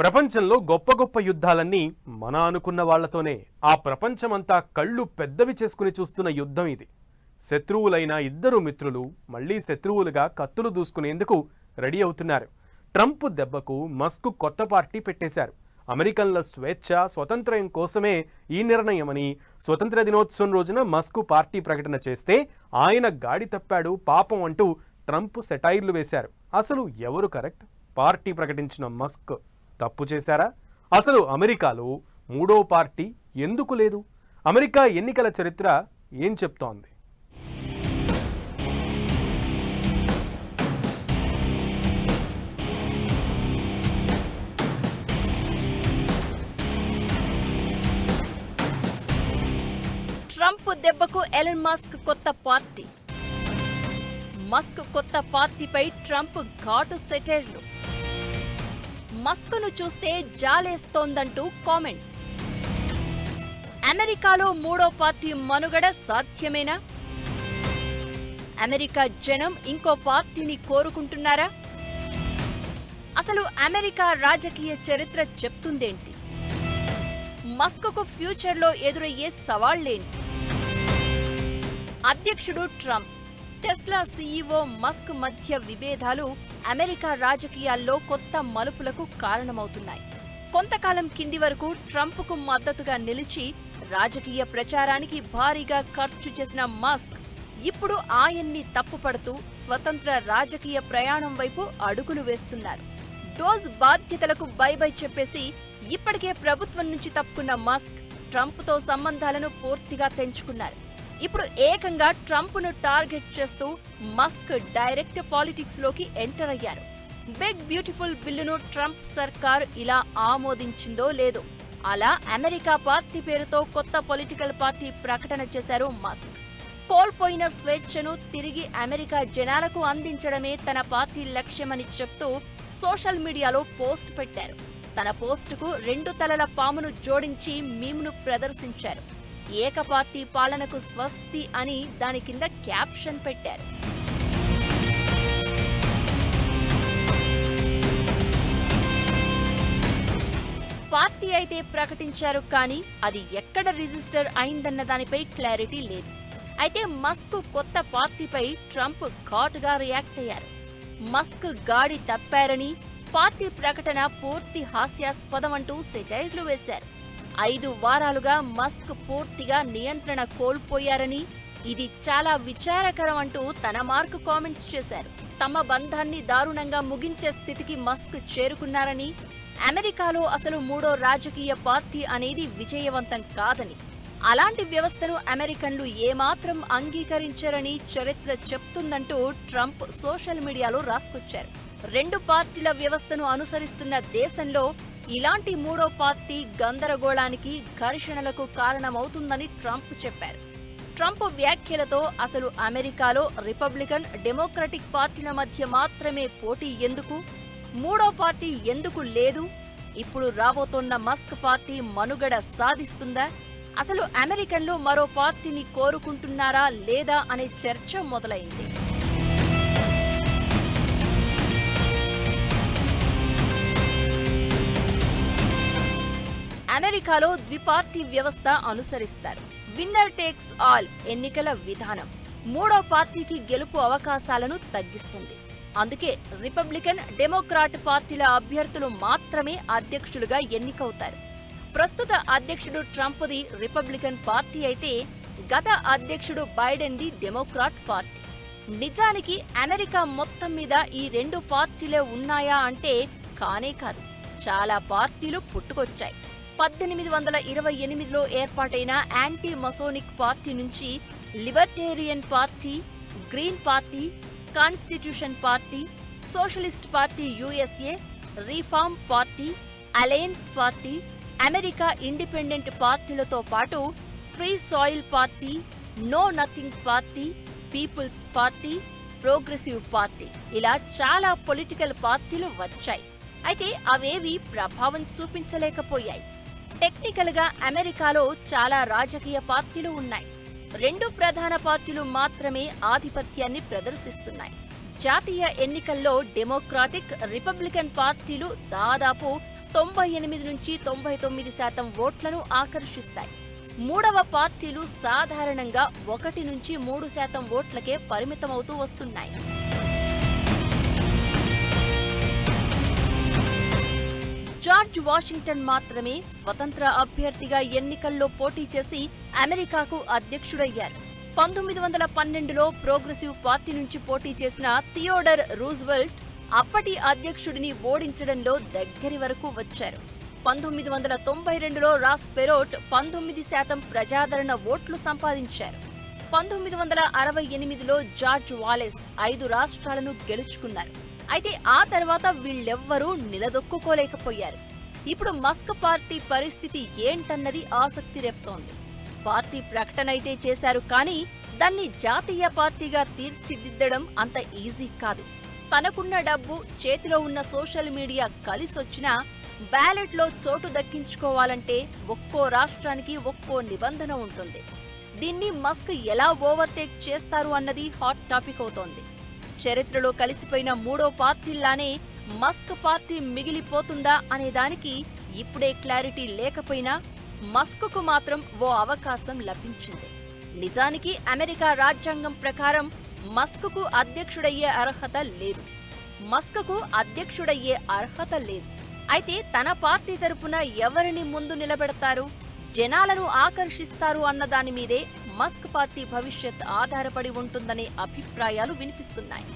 ప్రపంచంలో గొప్ప గొప్ప యుద్ధాలన్నీ మన అనుకున్న వాళ్ళతోనే ఆ ప్రపంచమంతా కళ్ళు పెద్దవి చేసుకుని చూస్తున్న యుద్ధం ఇది. శత్రువులైన ఇద్దరు మిత్రులు మళ్ళీ శత్రువులుగా కత్తులు దూసుకునేందుకు రెడీ అవుతున్నారు. ట్రంప్ దెబ్బకు మస్క్ కొత్త పార్టీ పెట్టేశారు. అమెరికన్ల స్వేచ్ఛ స్వతంత్రం కోసమే ఈ నిర్ణయమని స్వతంత్ర దినోత్సవం రోజున మస్క్ పార్టీ ప్రకటన చేస్తే ఆయన గాడి తప్పాడు పాపం అంటూ ట్రంప్ సెటైర్లు వేశారు. అసలు ఎవరు కరెక్ట్? పార్టీ ప్రకటించిన మస్క్. తప్పు చేశారా? అసలు అమెరికాలో మూడో పార్టీ ఎందుకు లేదు? అమెరికా ఎన్నికల చరిత్ర ఏం చెప్తోంది? ట్రంప్ దెబ్బకు ఎలన్ మస్క్ కొత్త పార్టీ. మస్క్ కొత్త పార్టీపై ట్రంప్ ఘాటు సెటైర్లు. మస్క్ను చూస్తే జాలేస్తోందంటూ కామెంట్స్. అమెరికాలో మూడో పార్టీ మనుగడ సాధ్యమేనా? అమెరికా జనం ఇంకో పార్టీని కోరుకుంటున్నారా? అసలు అమెరికా రాజకీయ చరిత్ర చెప్తుందేంటి? మస్క్కు ఫ్యూచర్లో ఎదురయ్యే సవాళ్ళేంటి అధ్యక్షుడు ట్రంప్ టెస్లా సీఈఓ మస్క్ మధ్య విభేదాలు అమెరికా రాజకీయాల్లో కొత్త మలుపులకు కారణమవుతున్నాయి. కొంతకాలం కింది వరకు ట్రంప్కు మద్దతుగా నిలిచి రాజకీయ ప్రచారానికి భారీగా ఖర్చు చేసిన మస్క్ ఇప్పుడు ఆయన్ని తప్పుపడుతూ స్వతంత్ర రాజకీయ ప్రయాణం వైపు అడుగులు వేస్తున్నారు. డోజ్ బాధ్యతలకు బై బై చెప్పేసి ఇప్పటికే ప్రభుత్వం నుంచి తప్పుకున్న మస్క్ ట్రంప్తో సంబంధాలను పూర్తిగా తెంచుకున్నారు. ఇప్పుడు ఏకంగా ట్రంప్ను టార్గెట్ చేస్తూ మస్క్ డైరెక్ట్ పాలిటిక్స్లోకి ఎంటర్ అయ్యారు. బిగ్ బ్యూటిఫుల్ బిల్లును ట్రంప్ సర్కార్ ఇలా ఆమోదించిందో లేదో అలా అమెరికా పార్టీ పేరుతో కొత్త పొలిటికల్ పార్టీ ప్రకటన చేశారు మస్క్. కోల్పోయిన స్వేచ్ఛను తిరిగి అమెరికా జనాలకు అందించడమే తన పార్టీ లక్ష్యమని చెప్తూ సోషల్ మీడియాలో పోస్ట్ పెట్టారు. తన పోస్టుకు రెండు తలల పామును జోడించి మీమును ప్రదర్శించారు. ఏకపార్టీ పాలనకు స్వస్తి అని దాని కింద క్యాప్షన్ పెట్టారు. పార్టీ అయితే ప్రకటించారు కానీ అది ఎక్కడ రిజిస్టర్ అయిందన్న దానిపై క్లారిటీ లేదు. అయితే మస్క్ కొత్త పార్టీపై ట్రంప్ ఘాటుగా రియాక్ట్ అయ్యారు. మస్క్ గాడి తప్పారని పార్టీ ప్రకటన పూర్తి హాస్యాస్పదమంటూ సెటైర్లు వేశారు. ఐదు వారాలుగా మస్క్ పూర్తిగా నియంత్రణ కోల్పోయారని ఇది చాలా విచారకరం అంటూ తన మార్కు కామెంట్స్ చేశారు. తమ బంధాన్ని దారుణంగా ముగించే స్థితికి మస్క్ చేరుకున్నారని అమెరికాలో అసలు మూడో రాజకీయ పార్టీ అనేది విజయవంతం కాదని. అలాంటి వ్యవస్థను అమెరికన్లు ఏమాత్రం అంగీకరించరని చరిత్ర చెప్తుందంటూ ట్రంప్ సోషల్ మీడియాలో రాసుకొచ్చారు. రెండు పార్టీల వ్యవస్థను అనుసరిస్తున్న దేశంలో ఇలాంటి మూడో పార్టీ గందరగోళానికి ఘర్షణలకు కారణమవుతుందని ట్రంప్ చెప్పారు. ట్రంప్ వ్యాఖ్యలతో అసలు అమెరికాలో రిపబ్లికన్ డెమోక్రటిక్ పార్టీల మధ్య మాత్రమే పోటీ ఎందుకు? మూడో పార్టీ ఎందుకు లేదు? ఇప్పుడు రాబోతోన్న మస్క్ పార్టీ మనుగడ సాధిస్తుందా? అసలు అమెరికన్లు మరో పార్టీని కోరుకుంటున్నారా లేదా అనే చర్చ మొదలైంది. అమెరికాలో ద్విపార్టీ వ్యవస్థ అనుసరిస్తారు. విన్నర్ టేక్స్ ఆల్ ఎన్నికల విధానం. మూడో పార్టీకి గెలుపు అవకాశాలను తగ్గిస్తుంది. అందుకే రిపబ్లికన్ డెమోక్రాట్ పార్టీల అభ్యర్థులు మాత్రమే అధ్యక్షులుగా ఎన్నికవుతారు. ప్రస్తుత అధ్యక్షుడు ట్రంప్ది రిపబ్లికన్ పార్టీ అయితే గత అధ్యక్షుడు బైడెన్ది డెమోక్రాట్ పార్టీ. నిజానికి అమెరికా మొత్తం మీద ఈ రెండు పార్టీలే ఉన్నాయా అంటే కానే కాదు. చాలా పార్టీలు పుట్టుకొచ్చాయి. పద్దెనిమిది వందల ఇరవై ఎనిమిదిలో ఏర్పాటైన యాంటీ మసోనిక్ పార్టీ నుంచి libertarian party green party constitution party socialist party USA reform party alliance party America independent పార్టీలతో పాటు free soil party know nothing party people's party progressive party. ఇలా చాలా పొలిటికల్ పార్టీలు వచ్చాయి. అయితే అవేవి ప్రభావం చూపించలేకపోయాయి. టెక్నికల్గా అమెరికాలో చాలా రాజకీయ పార్టీలు ఉన్నాయి. రెండు ప్రధాన పార్టీలు మాత్రమే ఆధిపత్యాన్ని ప్రదర్శిస్తున్నాయి. జాతీయ ఎన్నికల్లో డెమోక్రాటిక్ రిపబ్లికన్ పార్టీలు దాదాపు తొంభై ఎనిమిది నుంచి తొంభై తొమ్మిది శాతం ఓట్లను ఆకర్షిస్తాయి. మూడవ పార్టీలు సాధారణంగా ఒకటి నుంచి మూడు శాతం ఓట్లకే పరిమితమవుతూ వస్తున్నాయి. జార్జ్ వాషింగ్టన్ మాత్రమే స్వతంత్ర అభ్యర్థిగా ఎన్నికల్లో పోటీ చేసి అమెరికాకు అధ్యక్షుడయ్యారు. పంతొమ్మిది వందల పన్నెండులో ప్రోగ్రెసివ్ పార్టీ నుంచి పోటీ చేసిన థియోడర్ రూజ్వెల్ట్ అప్పటి అధ్యక్షుడిని ఓడించడంలో దగ్గరి వరకు వచ్చారు. పంతొమ్మిది వందల తొంభై రెండులో రాస్ పెరోట్ పంతొమ్మిది శాతం ప్రజాదరణ ఓట్లు సంపాదించారు. పంతొమ్మిది వందల అరవై ఎనిమిదిలో జార్జ్ వాలెస్ ఐదు రాష్ట్రాలను గెలుచుకున్నారు. అయితే ఆ తర్వాత వీళ్ళెవ్వరూ నిలదొక్కుకోలేకపోయారు. ఇప్పుడు మస్క్ పార్టీ పరిస్థితి ఏంటన్నది ఆసక్తి రేపుతోంది. పార్టీ ప్రకటన అయితే చేశారు కానీ దాన్ని జాతీయ పార్టీగా తీర్చిదిద్దడం అంత ఈజీ కాదు. తనకున్న డబ్బు చేతిలో ఉన్న సోషల్ మీడియా కలిసొచ్చినా బ్యాలెట్లో చోటు దక్కించుకోవాలంటే ఒక్కో రాష్ట్రానికి ఒక్కో నిబంధన ఉంటుంది. దీన్ని మస్క్ ఎలా ఓవర్టేక్ చేస్తారు అన్నది హాట్ టాపిక్ అవుతోంది. చరిత్రలో కలిసిపోయిన మూడో పార్టీల్లానే మస్క్ పార్టీ మిగిలిపోతుందా అనే దానికి ఇప్పుడే క్లారిటీ లేకపోయినా మస్క్కు మాత్రం ఓ అవకాశం లభించింది. నిజానికి అమెరికా రాజ్యాంగం ప్రకారం మస్క్కు అధ్యక్షుడయ్యే అర్హత లేదు. మస్క్కు అధ్యక్షుడయ్యే అర్హత లేదు. అయితే తన పార్టీ తరపున ఎవరిని ముందు నిలబెడతారు? జనాలను ఆకర్షిస్తారు అన్న దాని మీదే మస్క్ పార్టీ భవిష్యత్ ఆధారపడి ఉంటుందనే అభిప్రాయాలు వినిపిస్తున్నాయి.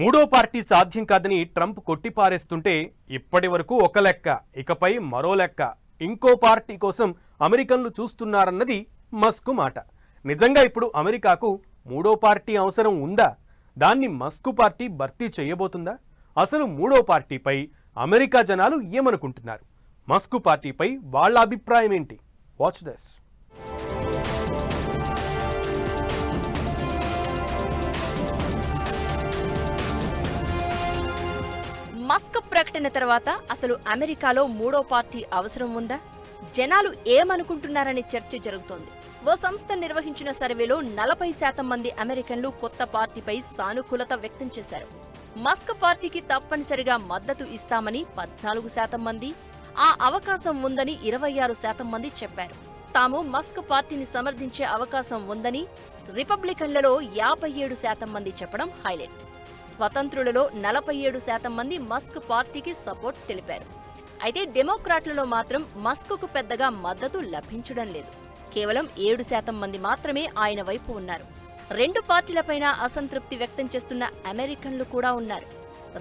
మూడో పార్టీ సాధ్యం కాదని ట్రంప్ కొట్టిపారేస్తుంటే ఇప్పటి వరకు ఒక లెక్క ఇకపై మరో లెక్క. ఇంకో పార్టీ కోసం అమెరికన్లు చూస్తున్నారన్నది మస్కు మాట. నిజంగా ఇప్పుడు అమెరికాకు మూడో పార్టీ అవసరం ఉందా? దాన్ని మస్కు పార్టీ భర్తీ చేయబోతుందా? అసలు మూడో పార్టీపై అమెరికా జనాలు ఏమనుకుంటున్నారు? మస్కు పార్టీపై వాళ్ళ అభిప్రాయం ఏంటి? వాచ్ దస్ మస్క్ ప్రకటన తర్వాత అసలు అమెరికాలో మూడో పార్టీ అవసరం ఉందా? జనాలు ఏమనుకుంటున్నారనే చర్చ జరుగుతోంది. ఓ సంస్థ నిర్వహించిన సర్వేలో నలభై శాతం మంది అమెరికన్లు కొత్త పార్టీపై సానుకూలత వ్యక్తం చేశారు. మస్క్ పార్టీకి తప్పనిసరిగా మద్దతు ఇస్తామని పద్నాలుగు శాతం మంది ఆ అవకాశం ఉందని ఇరవై ఆరు శాతం మంది చెప్పారు. తాము మస్క్ పార్టీని సమర్థించే అవకాశం ఉందని రిపబ్లికన్లలో యాభై ఏడు శాతం మంది చెప్పడం హైలైట్. స్వతంత్రులలో నలభై ఏడు శాతం మంది మస్క్ పార్టీకి సపోర్ట్ తెలిపారు. అయితే డెమోక్రాట్లలో మాత్రం మస్క్కు పెద్దగా మద్దతు లభించడం లేదు. కేవలం ఏడు శాతం మంది మాత్రమే ఆయన వైపు ఉన్నారు. రెండు పార్టీలపైన అసంతృప్తి వ్యక్తం చేస్తున్న అమెరికన్లు కూడా ఉన్నారు.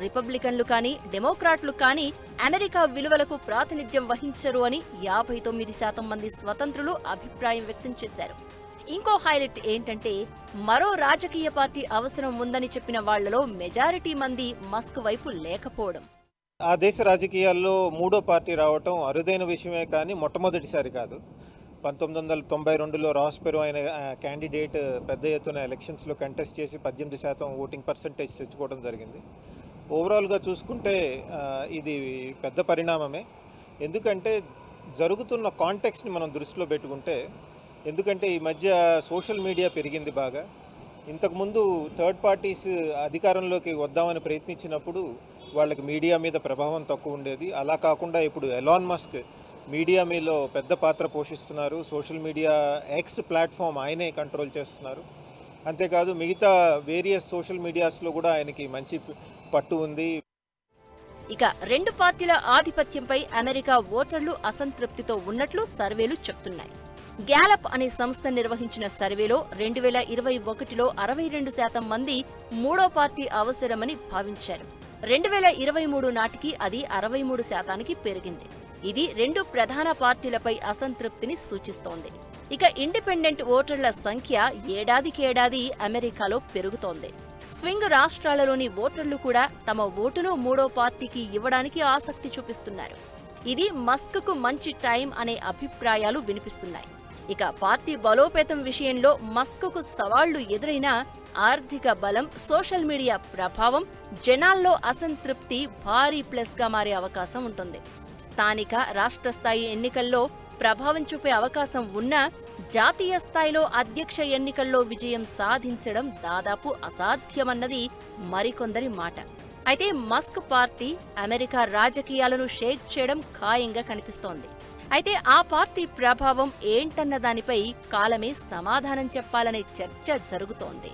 రిపబ్లికన్లు కానీ డెమోక్రాట్లు కానీ అమెరికా విలువలకు ప్రాతినిధ్యం వహించరు అని యాభై తొమ్మిది శాతం మంది స్వతంత్రులు అభిప్రాయం వ్యక్తం చేశారు. ఇంకో హైలైట్ ఏంటంటే మరో రాజకీయ పార్టీ అవసరం ఉందని చెప్పిన వాళ్ళలో మెజారిటీ మంది మస్క్ వైపు లేకపోవడం. ఆ దేశ రాజకీయాల్లో మూడో పార్టీ రావటం అరుదైన విషయమే కానీ మొట్టమొదటిసారి కాదు. పంతొమ్మిది వందల తొంభై రెండులో రాస్పెరో అయిన క్యాండిడేట్ పెద్ద ఎత్తున ఎలక్షన్స్లో కంటెస్ట్ చేసి పద్దెనిమిది శాతం ఓటింగ్ పర్సంటేజ్ తెచ్చుకోవడం జరిగింది. ఓవరాల్గా చూసుకుంటే ఇది పెద్ద పరిణామమే. ఎందుకంటే జరుగుతున్న కాంటెక్స్ని మనం దృష్టిలో పెట్టుకుంటే ఎందుకంటే ఈ మధ్య సోషల్ మీడియా పెరిగింది బాగా. ఇంతకుముందు థర్డ్ పార్టీస్ అధికారంలోకి వద్దామని ప్రయత్నించినప్పుడు వాళ్ళకి మీడియా మీద ప్రభావం తక్కువ ఉండేది. అలా కాకుండా ఇప్పుడు ఎలాన్ మస్క్ మీడియా మీలో పెద్ద పాత్ర పోషిస్తున్నారు. సోషల్ మీడియా ఎక్స్ ప్లాట్ఫామ్ ఆయనే కంట్రోల్ చేస్తున్నారు. అంతేకాదు మిగతా వేరియస్ సోషల్ మీడియాస్లో కూడా ఆయనకి మంచి పట్టు ఉంది. ఇక రెండు పార్టీల ఆధిపత్యంపై అమెరికా ఓటర్లు అసంతృప్తితో ఉన్నట్లు సర్వేలు చెప్తున్నాయి. గ్యాలప్ అనే సంస్థ నిర్వహించిన సర్వేలో రెండు వేల ఇరవై ఒకటిలో అరవై రెండు శాతం మంది మూడో పార్టీ అవసరమని భావించారు. రెండు వేల ఇరవై మూడు నాటికి అది అరవై మూడు శాతానికి పెరిగింది. ఇది రెండు ప్రధాన పార్టీలపై అసంతృప్తిని సూచిస్తోంది. ఇక ఇండిపెండెంట్ ఓటర్ల సంఖ్య ఏడాదికేడాది అమెరికాలో పెరుగుతోంది. స్వింగ్ రాష్ట్రాలలోని ఓటర్లు కూడా తమ ఓటును మూడో పార్టీకి ఇవ్వడానికి ఆసక్తి చూపిస్తున్నారు. ఇది మస్క్కు మంచి టైం అనే అభిప్రాయాలు వినిపిస్తున్నాయి. ఇక పార్టీ బలోపేతం విషయంలో మస్క్కు సవాళ్ళు ఎదురైనా ఆర్థిక బలం సోషల్ మీడియా ప్రభావం జనాల్లో అసంతృప్తి భారీ ప్లస్గా మారే అవకాశం ఉంటుంది. స్థానిక రాష్ట్ర స్థాయి ఎన్నికల్లో ప్రభావం చూపే అవకాశం ఉన్నా జాతీయ స్థాయిలో అధ్యక్ష ఎన్నికల్లో విజయం సాధించడం దాదాపు అసాధ్యమన్నది మరికొందరి మాట. అయితే మస్క్ పార్టీ అమెరికా రాజకీయాలను షేక్ చేయడం ఖాయంగా కనిపిస్తోంది. అయితే ఆ పార్టీ ప్రభావం ఏంటన్న దానిపై కాలమే సమాధానం చెప్పాలనే చర్చ జరుగుతోంది.